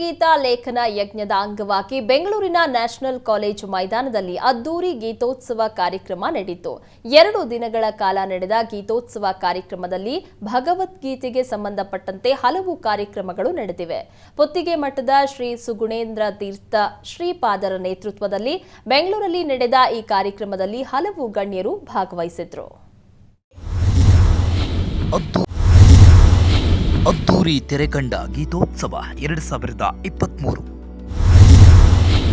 ಗೀತಾ ಲೇಖನ ಯಜ್ಞದ ಅಂಗವಾಗಿ ಬೆಂಗಳೂರಿನ ನ್ಯಾಷನಲ್ ಕಾಲೇಜು ಮೈದಾನದಲ್ಲಿ ಅದ್ದೂರಿ ಗೀತೋತ್ಸವ ಕಾರ್ಯಕ್ರಮ ನಡೆಯಿತು. ಎರಡು ದಿನಗಳ ಕಾಲ ನಡೆದ ಗೀತೋತ್ಸವ ಕಾರ್ಯಕ್ರಮದಲ್ಲಿ ಭಗವದ್ಗೀತೆಗೆ ಸಂಬಂಧಪಟ್ಟಂತೆ ಹಲವು ಕಾರ್ಯಕ್ರಮಗಳು ನಡೆದಿವೆ. ಪುತ್ತಿಗೆ ಮಠದ ಶ್ರೀ ಸುಗುಣೇಂದ್ರ ತೀರ್ಥ ಶ್ರೀಪಾದರ ನೇತೃತ್ವದಲ್ಲಿ ಬೆಂಗಳೂರಲ್ಲಿ ನಡೆದ ಈ ಕಾರ್ಯಕ್ರಮದಲ್ಲಿ ಹಲವು ಗಣ್ಯರು ಭಾಗವಹಿಸಿದ್ರು. ಅದ್ದೂರಿ ತೆರೆಕಂಡ ಗೀತೋತ್ಸವ ಎರಡು ಸಾವಿರದ ಇಪ್ಪತ್ಮೂರು.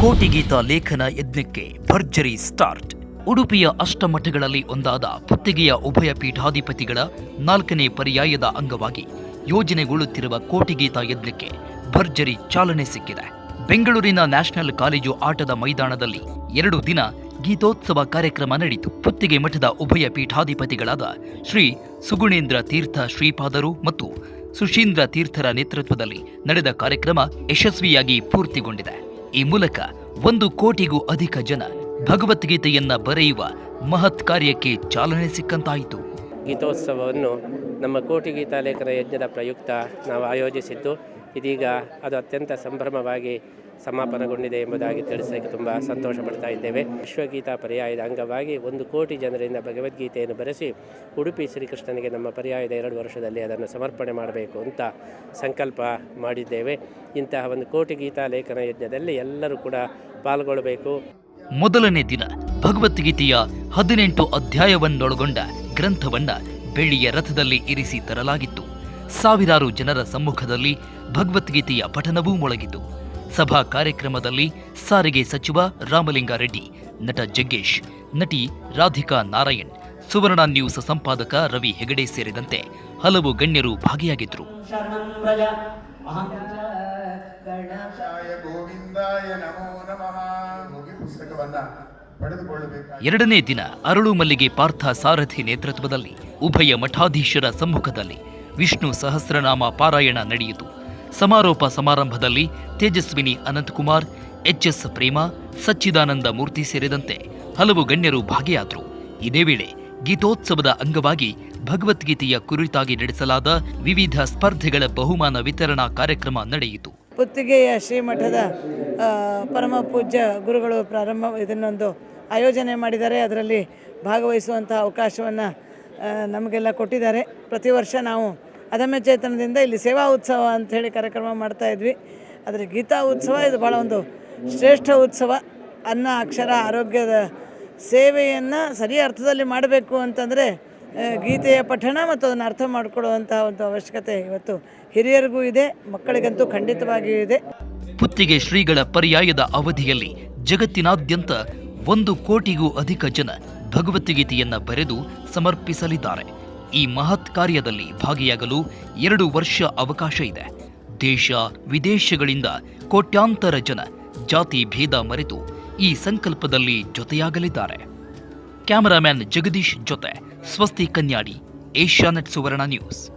ಕೋಟಿ ಗೀತ ಲೇಖನ ಯಜ್ಞಕ್ಕೆ ಭರ್ಜರಿ ಸ್ಟಾರ್ಟ್. ಉಡುಪಿಯ ಅಷ್ಟಮಠಗಳಲ್ಲಿ ಒಂದಾದ ಪುತ್ತಿಗೆಯ ಉಭಯ ಪೀಠಾಧಿಪತಿಗಳ ನಾಲ್ಕನೇ ಪರ್ಯಾಯದ ಅಂಗವಾಗಿ ಯೋಜನೆಗೊಳ್ಳುತ್ತಿರುವ ಕೋಟಿಗೀತ ಯಜ್ಞಕ್ಕೆ ಭರ್ಜರಿ ಚಾಲನೆ ಸಿಕ್ಕಿದೆ. ಬೆಂಗಳೂರಿನ ನ್ಯಾಷನಲ್ ಕಾಲೇಜು ಆಟದ ಮೈದಾನದಲ್ಲಿ ಎರಡು ದಿನ ಗೀತೋತ್ಸವ ಕಾರ್ಯಕ್ರಮ ನಡೆಯಿತು. ಪುತ್ತಿಗೆ ಮಠದ ಉಭಯ ಪೀಠಾಧಿಪತಿಗಳಾದ ಶ್ರೀ ಸುಗುಣೇಂದ್ರ ತೀರ್ಥ ಶ್ರೀಪಾದರು ಮತ್ತು ಸುಶೀಂದ್ರ ತೀರ್ಥರ ನೇತೃತ್ವದಲ್ಲಿ ನಡೆದ ಕಾರ್ಯಕ್ರಮ ಯಶಸ್ವಿಯಾಗಿ ಪೂರ್ತಿಗೊಂಡಿದೆ. ಈ ಮೂಲಕ ಒಂದು ಕೋಟಿಗೂ ಅಧಿಕ ಜನ ಭಗವದ್ಗೀತೆಯನ್ನ ಬರೆಯುವ ಮಹತ್ ಕಾರ್ಯಕ್ಕೆ ಚಾಲನೆ ಸಿಕ್ಕಂತಾಯಿತು. ಗೀತೋತ್ಸವವನ್ನು ನಮ್ಮ ಕೋಟಿ ಗೀತಾ ಲೇಖನ ಯಜ್ಞದ ಪ್ರಯುಕ್ತ ನಾವು ಆಯೋಜಿಸಿದ್ದು ಇದೀಗ ಅದು ಅತ್ಯಂತ ಸಂಭ್ರಮವಾಗಿ ಸಮಾಪನಗೊಂಡಿದೆ ಎಂಬುದಾಗಿ ತಿಳಿಸಲಿಕ್ಕೆ ತುಂಬ ಸಂತೋಷ ಪಡ್ತಾ ಇದ್ದೇವೆ. ವಿಶ್ವಗೀತಾ ಪರ್ಯಾಯದ ಅಂಗವಾಗಿ ಒಂದು ಕೋಟಿ ಜನರಿಂದ ಭಗವದ್ಗೀತೆಯನ್ನು ಬರೆಸಿ ಉಡುಪಿ ಶ್ರೀಕೃಷ್ಣನಿಗೆ ನಮ್ಮ ಪರ್ಯಾಯದ ಎರಡು ವರ್ಷದಲ್ಲಿ ಅದನ್ನು ಸಮರ್ಪಣೆ ಮಾಡಬೇಕು ಅಂತ ಸಂಕಲ್ಪ ಮಾಡಿದ್ದೇವೆ. ಇಂತಹ ಒಂದು ಕೋಟಿ ಗೀತಾ ಲೇಖನ ಯಜ್ಞದಲ್ಲಿ ಎಲ್ಲರೂ ಕೂಡ ಪಾಲ್ಗೊಳ್ಳಬೇಕು. ಮೊದಲನೇ ದಿನ ಭಗವದ್ಗೀತೆಯ ಹದಿನೆಂಟು ಅಧ್ಯಾಯವನ್ನೊಳಗೊಂಡ ಗ್ರಂಥವನ್ನ ಬೆಳ್ಳಿಯ ರಥದಲ್ಲಿ ಇರಿಸಿ ತರಲಾಗಿತ್ತು. ಸಾವಿರಾರು ಜನರ ಸಮ್ಮುಖದಲ್ಲಿ ಭಗವದ್ಗೀತೆಯ ಪಠನವೂ ಮೊಳಗಿತು. ಸಭಾ ಕಾರ್ಯಕ್ರಮದಲ್ಲಿ ಸಾರಿಗೆ ಸಚಿವ ರಾಮಲಿಂಗಾರೆಡ್ಡಿ, ನಟ ಜಗ್ಗೇಶ್, ನಟಿ ರಾಧಿಕಾ ನಾರಾಯಣ್, ಸುವರ್ಣ ನ್ಯೂಸ್ ಸಂಪಾದಕ ರವಿ ಹೆಗಡೆ ಸೇರಿದಂತೆ ಹಲವು ಗಣ್ಯರು ಭಾಗಿಯಾಗಿದ್ದರು. ಎರಡನೇ ದಿನ ಅರಳು ಮಲ್ಲಿಗೆ ಪಾರ್ಥ ಸಾರಥಿ ನೇತೃತ್ವದಲ್ಲಿ ಉಭಯ ಮಠಾಧೀಶರ ಸಮ್ಮುಖದಲ್ಲಿ ವಿಷ್ಣು ಸಹಸ್ರನಾಮ ಪಾರಾಯಣ ನಡೆಯಿತು. ಸಮಾರೋಪ ಸಮಾರಂಭದಲ್ಲಿ ತೇಜಸ್ವಿನಿ ಅನಂತಕುಮಾರ್ ಎಚ್ಎಸ್ ಪ್ರೇಮ, ಸಚ್ಚಿದಾನಂದ ಮೂರ್ತಿ ಸೇರಿದಂತೆ ಹಲವು ಗಣ್ಯರು ಭಾಗಿಯಾದರು. ಇದೇ ವೇಳೆ ಗೀತೋತ್ಸವದ ಅಂಗವಾಗಿ ಭಗವದ್ಗೀತೆಯ ಕುರಿತಾಗಿ ನಡೆಸಲಾದ ವಿವಿಧ ಸ್ಪರ್ಧೆಗಳ ಬಹುಮಾನ ವಿತರಣಾ ಕಾರ್ಯಕ್ರಮ ನಡೆಯಿತು. ಪುತ್ತಿಗೆಯ ಶ್ರೀಮಠದ ಪರಮ ಪೂಜ್ಯ ಗುರುಗಳು ಪ್ರಾರಂಭ, ಇದನ್ನೊಂದು ಆಯೋಜನೆ ಮಾಡಿದ್ದಾರೆ. ಅದರಲ್ಲಿ ಭಾಗವಹಿಸುವಂತಹ ಅವಕಾಶವನ್ನು ನಮಗೆಲ್ಲ ಕೊಟ್ಟಿದ್ದಾರೆ. ಪ್ರತಿ ವರ್ಷ ನಾವು ಅದಮ್ಯ ಚೇತನದಿಂದ ಇಲ್ಲಿ ಸೇವಾ ಉತ್ಸವ ಅಂಥೇಳಿ ಕಾರ್ಯಕ್ರಮ ಮಾಡ್ತಾ ಇದ್ವಿ. ಆದರೆ ಗೀತಾ ಉತ್ಸವ ಇದು ಭಾಳ ಒಂದು ಶ್ರೇಷ್ಠ ಉತ್ಸವ. ಅನ್ನ, ಅಕ್ಷರ, ಆರೋಗ್ಯದ ಸೇವೆಯನ್ನು ಸರಿ ಅರ್ಥದಲ್ಲಿ ಮಾಡಬೇಕು ಅಂತಂದರೆ ಗೀತೆಯ ಪಠಣ ಮತ್ತು ಅದನ್ನು ಅರ್ಥ ಮಾಡಿಕೊಳ್ಳುವಂತಹ ಒಂದು ಅವಶ್ಯಕತೆ ಇವತ್ತು ಹಿರಿಯರಿಗೂ ಇದೆ, ಮಕ್ಕಳಿಗಂತೂ ಖಂಡಿತವಾಗಿಯೂ ಇದೆ. ಪುತ್ತಿಗೆ ಶ್ರೀಗಳ ಪರ್ಯಾಯದ ಅವಧಿಯಲ್ಲಿ ಜಗತ್ತಿನಾದ್ಯಂತ ಒಂದು ಕೋಟಿಗೂ ಅಧಿಕ ಜನ ಭಗವದ್ಗೀತೆಯನ್ನು ಬರೆದು ಸಮರ್ಪಿಸಲಿದ್ದಾರೆ. ಈ ಮಹತ್ ಕಾರ್ಯದಲ್ಲಿ ಭಾಗಿಯಾಗಲು ಎರಡು ವರ್ಷ ಅವಕಾಶ ಇದೆ. ದೇಶ ವಿದೇಶಗಳಿಂದ ಕೋಟ್ಯಾಂತರ ಜನ ಜಾತಿ ಭೇದ ಮರೆತು ಈ ಸಂಕಲ್ಪದಲ್ಲಿ ಜೊತೆಯಾಗಲಿದ್ದಾರೆ. ಕ್ಯಾಮರಾಮ್ಯಾನ್ ಜಗದೀಶ್ ಜೊತೆ Swasti Kanyadi, Asianet Suvarna news.